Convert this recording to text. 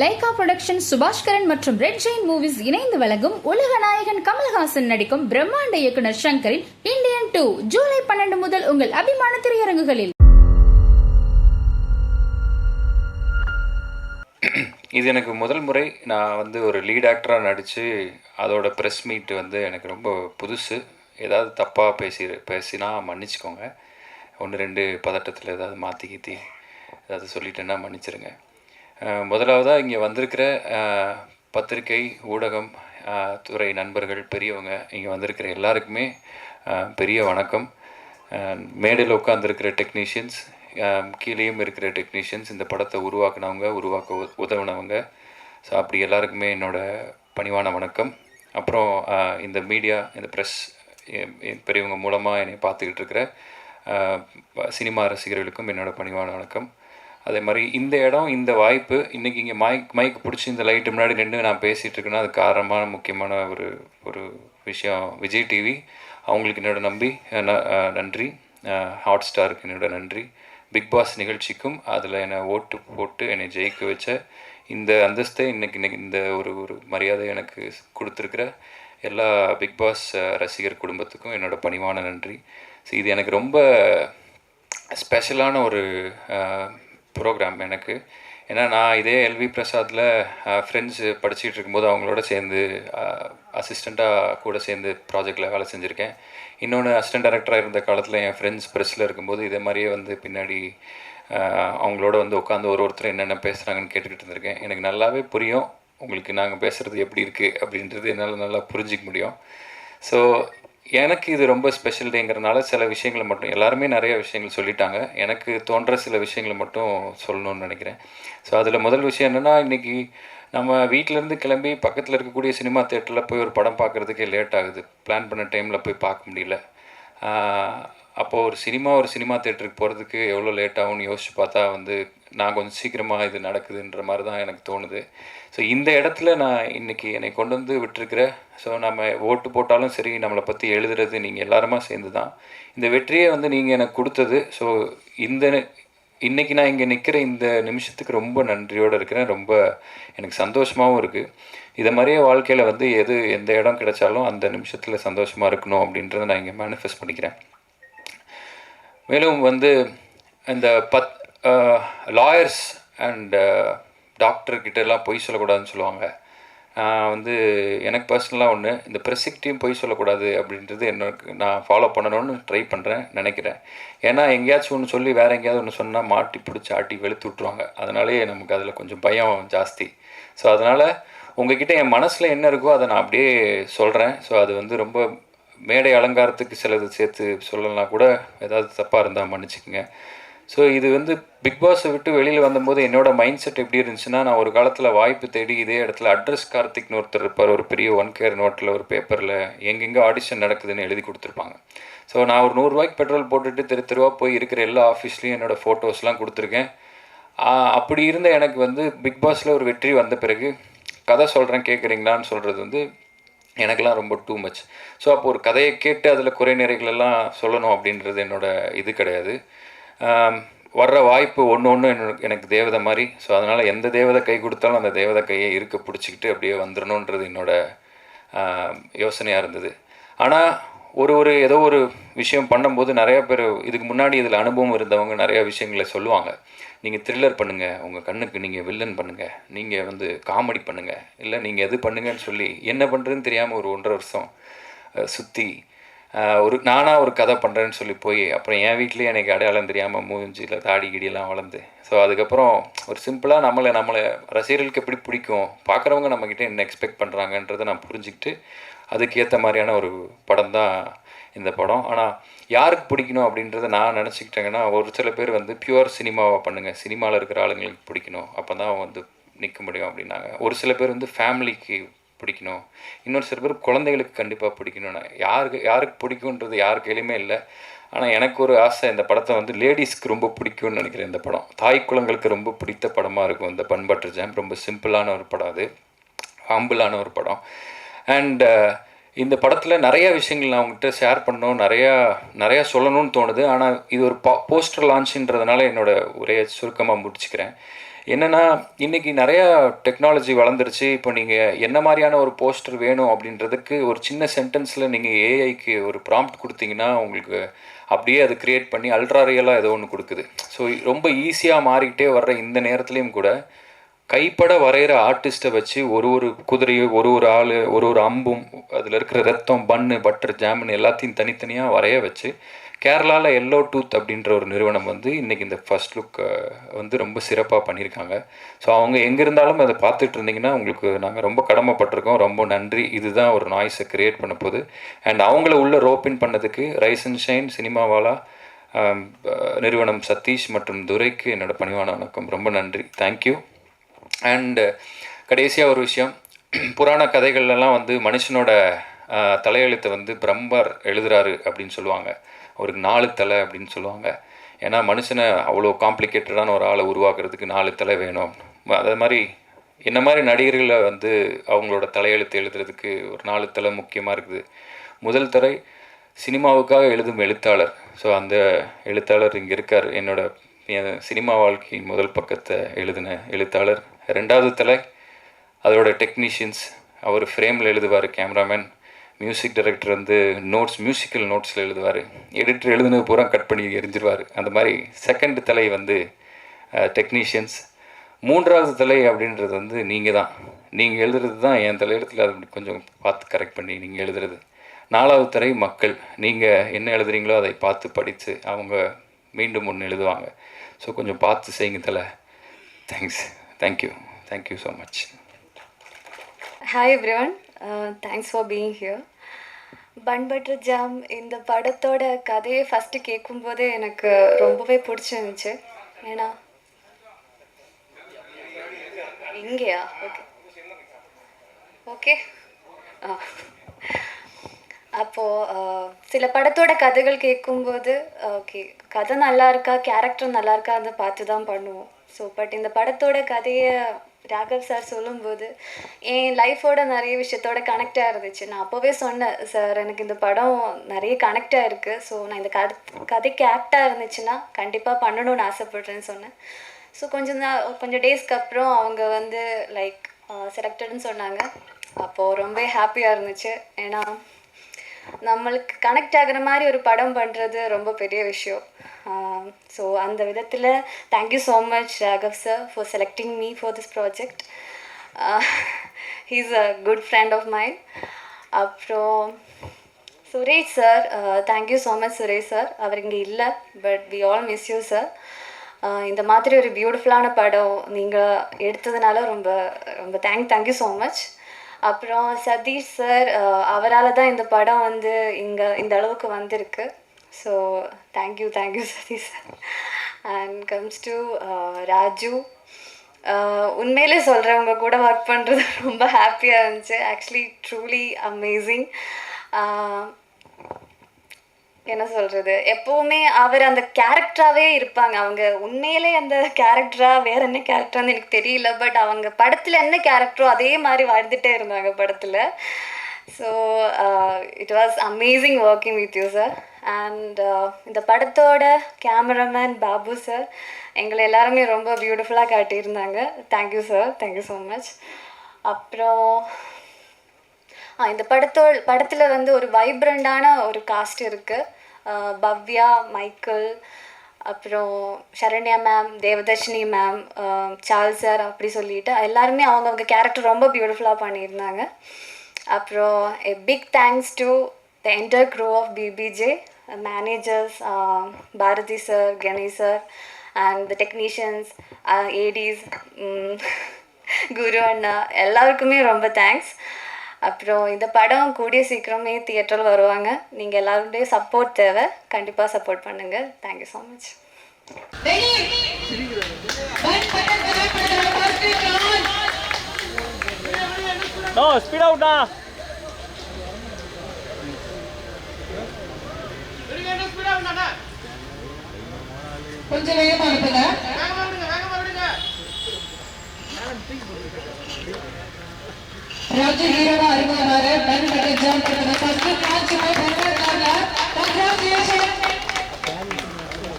Lyca production Subaskaran மற்றும் red Jain movies இணைந்து வழங்கும் உலக நாயகன் கமல்ஹாசன் நடிக்கும் பிரம்மாண்ட இயக்குனர் சங்கரின் இந்தியன் டூ ஜூலை பன்னெண்டு முதல் உங்கள் அபிமான திரையரங்குகளில். இது எனக்கு முதல் முறை நான் வந்து ஒரு லீட் ஆக்டராக நடித்து அதோட ப்ரெஸ் மீட் வந்து எனக்கு ரொம்ப புதுசு. ஏதாவது தப்பாக பேசி பேசினா மன்னிச்சுக்கோங்க. ஒன்று ரெண்டு பதட்டத்தில் ஏதாவது மாற்றி கீற்றி ஏதாவது சொல்லிட்டேன்னா மன்னிச்சிருங்க. முதலாவதாக இங்கே வந்திருக்கிற பத்திரிகை ஊடகம் துறை நண்பர்கள் பெரியவங்க இங்கே வந்திருக்கிற எல்லாருக்குமே பெரிய வணக்கம். மேடையில் உட்காந்துருக்கிற டெக்னீஷியன்ஸ் கீழேயும் இருக்கிற டெக்னீஷியன்ஸ் இந்த படத்தை உருவாக்குனவங்க உருவாக்க உ- உதவுனவங்க. ஸோ அப்படி எல்லாருக்குமே என்னோடய பணிவான வணக்கம். அப்புறம் இந்த மீடியா இந்த ப்ரெஸ் பெரியவங்க மூலமாக என்னை பார்த்துக்கிட்டு இருக்கிற சினிமா ரசிகர்களுக்கும் என்னோடய பணிவான வணக்கம். அதே மாதிரி இந்த இடம் இந்த வாய்ப்பு இன்றைக்கி இங்கே மைக் மைக் பிடிச்சி இந்த லைட்டு முன்னாடி நின்று நான் பேசிகிட்டு இருக்கேன்னா அது காரணமான முக்கியமான ஒரு ஒரு விஷயம். விஜய் டிவி அவங்களுக்கு என்னோட நம்பி ந- நன்றி. ஹாட் ஸ்டாருக்கு என்னோட நன்றி. பிக் பாஸ் நிகழ்ச்சிக்கும் அதில் என்னை ஓட்டு போட்டு என்னை ஜெயிக்க வச்ச இந்த அந்தஸ்தை இன்றைக்கி இன்னைக்கு இந்த ஒரு ஒரு மரியாதை எனக்கு கொடுத்துருக்கிற எல்லா பிக் பாஸ் ரசிகர் குடும்பத்துக்கும் என்னோட பணிவான நன்றி. ஸோ இது எனக்கு ரொம்ப ஸ்பெஷலான ஒரு ப்ரோக்ராம் எனக்கு. ஏன்னா நான் இதே எல்வி பிரசாத்தில் ஃப்ரெண்ட்ஸு படிச்சுட்டு இருக்கும்போது அவங்களோட சேர்ந்து அசிஸ்டண்ட்டாக கூட சேர்ந்து ப்ராஜெக்டில் வேலை செஞ்சுருக்கேன். இன்னொன்று அசிஸ்டன்ட் டைரக்டராக இருந்த காலத்தில் என் ஃப்ரெண்ட்ஸ் ப்ரெஸ்ஸில் இருக்கும்போது இதே மாதிரியே வந்து பின்னாடி அவங்களோட வந்து உட்காந்து ஒரு ஒருத்தர் என்னென்ன பேசுகிறாங்கன்னு கேட்டுக்கிட்டு இருந்திருக்கேன். எனக்கு நல்லாவே புரியும் உங்களுக்கு நாங்கள் பேசுகிறது எப்படி இருக்குது அப்படின்றது என்னால் நல்லா புரிஞ்சிக்க முடியும். ஸோ எனக்கு இது ரொம்ப ஸ்பெஷல் டேங்கிறனால சில விஷயங்களை மட்டும் எல்லாருமே நிறைய விஷயங்கள் சொல்லிட்டாங்க. எனக்கு தோன்ற சில விஷயங்களை மட்டும் சொல்லணும்னு நினைக்கிறேன். ஸோ அதில் முதல் விஷயம் என்னென்னா இன்றைக்கி நம்ம வீட்டிலேருந்து கிளம்பி பக்கத்தில் இருக்கக்கூடிய சினிமா தேட்டரில் போய் ஒரு படம் பார்க்குறதுக்கே லேட் ஆகுது. பிளான் பண்ண டைமில் போய் பார்க்க முடியல. அப்போது ஒரு சினிமா ஒரு சினிமா தேட்டருக்கு போகிறதுக்கு எவ்வளோ லேட் ஆகும்னு யோசிச்சு பார்த்தா வந்து நான் கொஞ்சம் சீக்கிரமாக இது நடக்குதுன்ற மாதிரி தான் எனக்கு தோணுது. ஸோ இந்த இடத்துல நான் இன்றைக்கி என்னை கொண்டு வந்து விட்டுருக்கிற ஸோ நம்ம ஓட்டு போட்டாலும் சரி நம்மளை பற்றி எழுதுறது நீங்கள் எல்லாருமா சேர்ந்து தான் இந்த வெற்றியை வந்து நீங்கள் எனக்கு கொடுத்தது. ஸோ இந்த இன்றைக்கி நான் இங்கே நிற்கிற இந்த நிமிஷத்துக்கு ரொம்ப நன்றியோடு இருக்கிறேன். ரொம்ப எனக்கு சந்தோஷமாகவும் இருக்குது இதை மாதிரியே வாழ்க்கையில் வந்து எது எந்த இடம் கிடைச்சாலும் அந்த நிமிஷத்தில் சந்தோஷமாக இருக்கணும் அப்படின்றத நான் இங்கே மேனிஃபெஸ்ட் பண்ணிக்கிறேன். மேலும் வந்து இந்த பத் லாயர்ஸ் அண்ட் டாக்டர்கிட்ட எல்லாம் பொய் சொல்லக்கூடாதுன்னு சொல்லுவாங்க. நான் வந்து எனக்கு பர்சனலாக ஒன்று இந்த ப்ரெசிக்டையும் பொய் சொல்லக்கூடாது அப்படின்றது எனக்கு நான் ஃபாலோ பண்ணணும்னு ட்ரை பண்ணுறேன் நினைக்கிறேன். ஏன்னா எங்கேயாச்சும் ஒன்று சொல்லி வேறு எங்கேயாவது ஒன்று சொன்னால் மாட்டி பிடிச்சி ஆட்டி வெளுத்து விட்ருவாங்க அதனாலேயே நமக்கு அதில் கொஞ்சம் பயம் ஜாஸ்தி. ஸோ அதனால் உங்ககிட்ட என் மனசில் என்ன இருக்கோ அதை நான் அப்படியே சொல்கிறேன் ஸோ அது வந்து ரொம்ப மேடை அலங்காரத்துக்கு சிலது சேர்த்து சொல்லலாம் கூட ஏதாவது தப்பாக இருந்தால் மன்னிச்சுக்கோங்க. ஸோ இது வந்து பிக் பாஸை விட்டு வெளியில் வந்தபோது என்னோடய மைண்ட் செட் எப்படி இருந்துச்சுன்னா நான் ஒரு காலத்தில் வாய்ப்பு தேடி இதே இடத்துல அட்ரஸ் கார்த்திக்னு ஒருத்தர் இருப்பார் ஒரு பெரிய ஒன் கேர் நோட்டில் ஒரு பேப்பரில் எங்கெங்கே ஆடிஷன் நடக்குதுன்னு எழுதி கொடுத்துருப்பாங்க. ஸோ நான் ஒரு நூறுரூவாய்க்கு பெட்ரோல் போட்டுட்டு தெரு தெருவாக போய் இருக்கிற எல்லா ஆஃபீஸ்லேயும் என்னோடய ஃபோட்டோஸ்லாம் கொடுத்துருக்கேன். அப்படி இருந்த எனக்கு வந்து பிக் பாஸில் ஒரு வெற்றி வந்த பிறகு கதை சொல்கிறேன் கேட்குறீங்களான்னு சொல்கிறது வந்து எனக்கெல்லாம் ரொம்ப டூ மச் ஸோ அப்போ ஒரு கதையை கேட்டு அதில் குறை நிறைகளெல்லாம் சொல்லணும் அப்படின்றது என்னோட இது கிடையாது. வர்ற வாய்ப்பு ஒன்று ஒன்று எனக்கு தேவதை மாதிரி. ஸோ அதனால் எந்த தேவதை கை கொடுத்தாலும் அந்த தேவதை கையை இருக்க பிடிச்சிக்கிட்டு அப்படியே வந்துடணுன்றது என்னோட யோசனையாக இருந்தது. ஆனால் ஒரு ஒரு ஏதோ ஒரு விஷயம் பண்ணும்போது நிறையா பேர் இதுக்கு முன்னாடி இதில் அனுபவம் இருந்தவங்க நிறையா விஷயங்களை சொல்லுவாங்க. நீங்கள் த்ரில்லர் பண்ணுங்கள் உங்கள் கண்ணுக்கு நீங்கள் வில்லன் பண்ணுங்கள் நீங்கள் வந்து காமெடி பண்ணுங்கள் இல்லை நீங்கள் எது பண்ணுங்கன்னு சொல்லி என்ன பண்ணுறதுன்னு தெரியாமல் ஒரு ஒன்றரை வருஷம் சுற்றி ஒரு நானாக ஒரு கதை பண்ணுறேன்னு சொல்லி போய் அப்புறம் என் வீட்லேயே எனக்கு அடையாளம் தெரியாமல் மூஞ்சியில் தாடி கிடியெல்லாம் வளர்ந்து. ஸோ அதுக்கப்புறம் ஒரு சிம்பிளாக நம்மளை நம்மளை ரசிகர்களுக்கு எப்படி பிடிக்கும் பார்க்குறவங்க நம்மக்கிட்ட என்ன எக்ஸ்பெக்ட் பண்ணுறாங்கன்றதை நான் புரிஞ்சுக்கிட்டு அதுக்கேற்ற மாதிரியான ஒரு படம் தான் இந்த படம். ஆனால் யாருக்கு பிடிக்கணும் அப்படின்றத நான் நினச்சிக்கிட்டேங்கன்னா ஒரு சில பேர் வந்து பியூர் சினிமாவை பண்ணுங்கள் சினிமாவில் இருக்கிற ஆளுங்களுக்கு பிடிக்கணும். அப்போ தான் வந்து நிற்க முடியும் அப்படின்னாங்க. ஒரு சில பேர் வந்து ஃபேமிலிக்கு பிடிக்கணும். இன்னொரு சில பேர் குழந்தைகளுக்கு கண்டிப்பாக பிடிக்கணும்னு யாருக்கு யாருக்கு பிடிக்குன்றது யார் கையிலுமே இல்லை. ஆனால் எனக்கு ஒரு ஆசை இந்த படத்தை வந்து லேடிஸ்க்கு ரொம்ப பிடிக்கும்னு நினைக்கிறேன் இந்த படம். தாய் குளங்களுக்கு ரொம்ப பிடித்த படமாக இருக்கும் இந்த பண்பற்ற ஜாம். ரொம்ப சிம்பிளான ஒரு படம் அது. ஹம்பிளான ஒரு படம். அண்ட் இந்த படத்தில் நிறையா விஷயங்கள் நான் அவங்ககிட்ட ஷேர் பண்ணணும் நிறையா நிறையா சொல்லணும்னு தோணுது. ஆனால் இது ஒரு பா போஸ்டர் லான்ச்சுன்றதுனால என்னோட உரையை சுருக்கமாக முடிச்சுக்கிறேன். என்னென்னா இன்றைக்கி நிறையா டெக்னாலஜி வளர்ந்துருச்சு. இப்போ நீங்கள் என்ன மாதிரியான ஒரு போஸ்டர் வேணும் அப்படின்றதுக்கு ஒரு சின்ன சென்டென்ஸில் நீங்கள் ஏஐக்கு ஒரு ப்ராம்ப்ட் கொடுத்தீங்கன்னா உங்களுக்கு அப்படியே அது க்ரியேட் பண்ணி அல்ட்ரா ரியலாக ஏதோ ஒன்று கொடுக்குது. ஸோ ரொம்ப ஈஸியாக மாறிக்கிட்டே வர்ற இந்த நேரத்துலையும் கூட கைப்பட வரைகிற ஆர்டிஸ்ட்டை வச்சு ஒரு ஒரு குதிரையும் ஒரு ஒரு ஆள் ஒரு ஒரு அம்பும் அதில் இருக்கிற ரத்தம் பன்னு பட்டர் ஜாமுன்னு எல்லாத்தையும் தனித்தனியாக வரைய வச்சு கேரளாவில் எல்லோ டூத் அப்படின்ற ஒரு நிறுவனம் வந்து இன்றைக்கி இந்த ஃபர்ஸ்ட் லுக் வந்து ரொம்ப சிறப்பாக பண்ணியிருக்காங்க. ஸோ அவங்க எங்கே இருந்தாலும் அதை பார்த்துட்டு இருந்தீங்கன்னா உங்களுக்கு நாங்கள் ரொம்ப கடமைப்பட்டிருக்கோம். ரொம்ப நன்றி. இதுதான் ஒரு நாய்ஸை க்ரியேட் பண்ண போகுது அண்ட் அவங்கள உள்ள ரோப்பின் பண்ணதுக்கு ரைஸ் அண்ட் ஷைன் சினிமாவாலா நிறுவனம் சதீஷ் மற்றும் துரைக்கு என்னோட பணிவான வணக்கம். ரொம்ப நன்றி. தேங்க்யூ அண்டு கடைசியாக ஒரு விஷயம். புராண கதைகள்லாம் வந்து மனுஷனோட தலையெழுத்தை வந்து பிரம்மர் எழுதுறாரு அப்படின்னு சொல்லுவாங்க. அவருக்கு நாலு தலை அப்படின்னு சொல்லுவாங்க. ஏன்னா மனுஷனை அவ்வளோ காம்ப்ளிகேட்டடான ஒரு ஆளை உருவாக்குறதுக்கு நாலு தலை வேணும். அதே மாதிரி என்ன மாதிரி நடிகர்களை வந்து அவங்களோட தலையெழுத்து எழுதுறதுக்கு ஒரு நாலு தலை முக்கியமாக இருக்குது. முதல் தலை சினிமாவுக்காக எழுதும் எழுத்தாளர். ஸோ அந்த எழுத்தாளர் இங்கே இருக்கார். என்னோட என் சினிமா வாழ்க்கையின் முதல் பக்கத்தை எழுதின எழுத்தாளர். ரெண்டாவது தலை அதோட டெக்னீஷியன்ஸ் அவர் ஃப்ரேமில் எழுதுவார் கேமராமேன் மியூசிக் டைரக்டர் வந்து நோட்ஸ் மியூசிக்கல் நோட்ஸில் எழுதுவார். எடிட்டர் எழுதுனது பூரா கட் பண்ணி எரிஞ்சிருவார் அந்த மாதிரி செகண்ட் தலை வந்து டெக்னீஷியன்ஸ் மூன்றாவது தலை அப்படின்றது வந்து நீங்கள் தான் நீங்கள் எழுதுறது தான் என் தலையெழுத்தில் அது கொஞ்சம் பார்த்து கரெக்ட் பண்ணி நீங்கள் எழுதுறது. நாலாவது தலை மக்கள். நீங்கள் என்ன எழுதுறீங்களோ அதை பார்த்து படித்து அவங்க மீண்டும் ஒன்று எழுதுவாங்க. ஸோ கொஞ்சம் பார்த்து செய்யுங்க தலை. Thanks thank you thank you so much hi everyone thanks for being here Bun Butter Jam இந்த படத்தோட கதையை ஃபஸ்ட்டு கேட்கும்போதே எனக்கு ரொம்பவே பிடிச்சிருந்துச்சு. ஏன்னா இங்கேயா? Okay okay ah. அப்போது சில படத்தோட கதைகள் கேட்கும்போது ஓகே கதை நல்லா இருக்கா கேரக்டர் நல்லா இருக்கா அதை பார்த்து தான் பண்ணுவோம். ஸோ பட் இந்த படத்தோட கதையை ராகவ் சார் சொல்லும்போது என் லைஃபோட நிறைய விஷயத்தோட கனெக்டாக இருந்துச்சு. நான் அப்போவே சொன்னேன் சார் எனக்கு இந்த படம் நிறைய கனெக்டாக இருக்குது ஸோ நான் இந்த கதை கதைக்கு ஆக்டாக இருந்துச்சுன்னா கண்டிப்பாக பண்ணணும்னு ஆசைப்பட்றேன்னு சொன்னேன். ஸோ கொஞ்சம் நாள் கொஞ்சம் டேஸ்க்கு அப்புறம் அவங்க வந்து லைக் செலக்டட்னு சொன்னாங்க. அப்போது ரொம்ப ஹாப்பியாக இருந்துச்சு. ஏன்னா நம்மளுக்கு கனெக்ட் ஆகுற மாதிரி ஒரு படம் பண்ணுறது ரொம்ப பெரிய விஷயம். ஸோ அந்த விதத்தில் thank you so much Raghav sir for selecting me for this project he's a good friend of mine அப்புறம் Suresh sir thank you so much Suresh sir அவர் இங்கே இல்லை but we all miss you sir இந்த மாதிரி ஒரு பியூட்டிஃபுல்லான படம் நீங்கள் எடுத்ததுனால ரொம்ப ரொம்ப தேங்க் தேங்க்யூ ஸோ மச் அப்புறம் சதீஷ் சார் அவரால் தான் இந்த படம் வந்து இங்கே இந்த அளவுக்கு வந்திருக்கு. So thank you thank you Sathish sir. And comes to Raju. உண்மையிலே சொல்கிறவங்க கூட ஒர்க் பண்ணுறது ரொம்ப ஹாப்பியாக இருந்துச்சு. ஆக்சுவலி ட்ரூலி அமேசிங் என்ன சொல்கிறது எப்போவுமே அவர் அந்த கேரக்டராகவே இருப்பாங்க. அவங்க உண்மையிலே அந்த கேரக்டராக வேற என்ன கேரக்டர்னு எனக்கு தெரியல. பட் அவங்க படத்தில் என்ன கேரக்டரோ அதே மாதிரி வாழ்ந்துட்டே இருந்தாங்க படத்தில். So it was amazing working with you sir and இந்த படத்தோட கேமராமேன் பாபு சார் எங்களை எல்லாருமே ரொம்ப பியூட்டிஃபுல்லாக காட்டியிருந்தாங்க. Thank you sir thank you so much அப்புறம் இந்த படத்தோ படத்தில் வந்து ஒரு வைப்ரண்டான ஒரு காஸ்ட் இருக்குது பவ்யா மைக்கேல் அப்புறம் Saranya ma'am Devadarshini ma'am Charle sir அப்படி சொல்லிட்டு எல்லாருமே அவங்கவுங்க கேரக்டர் ரொம்ப பியூட்டிஃபுல்லாக பண்ணியிருந்தாங்க. அப்புறம் a big thanks to the entire crew of BBJ managers Bharathi sir Ganesh sir and the technicians ADs Guru அண்ணா எல்லாருக்குமே ரொம்ப தேங்க்ஸ் அப்புறம் இந்த படம் கூடிய சீக்கிரமே தியேட்டரில் வருவாங்க. நீங்கள் எல்லாருடைய சப்போர்ட் தேவை. கண்டிப்பாக சப்போர்ட் பண்ணுங்கள் thank you so much No, speed out now. கொஞ்சம் வேகமா அனுப்புங்க ராஜு ஹீரோவா அறிமுகமாறு பன் பட்டர் ஜாம் ஃபர்ஸ்ட் காட்சி போய்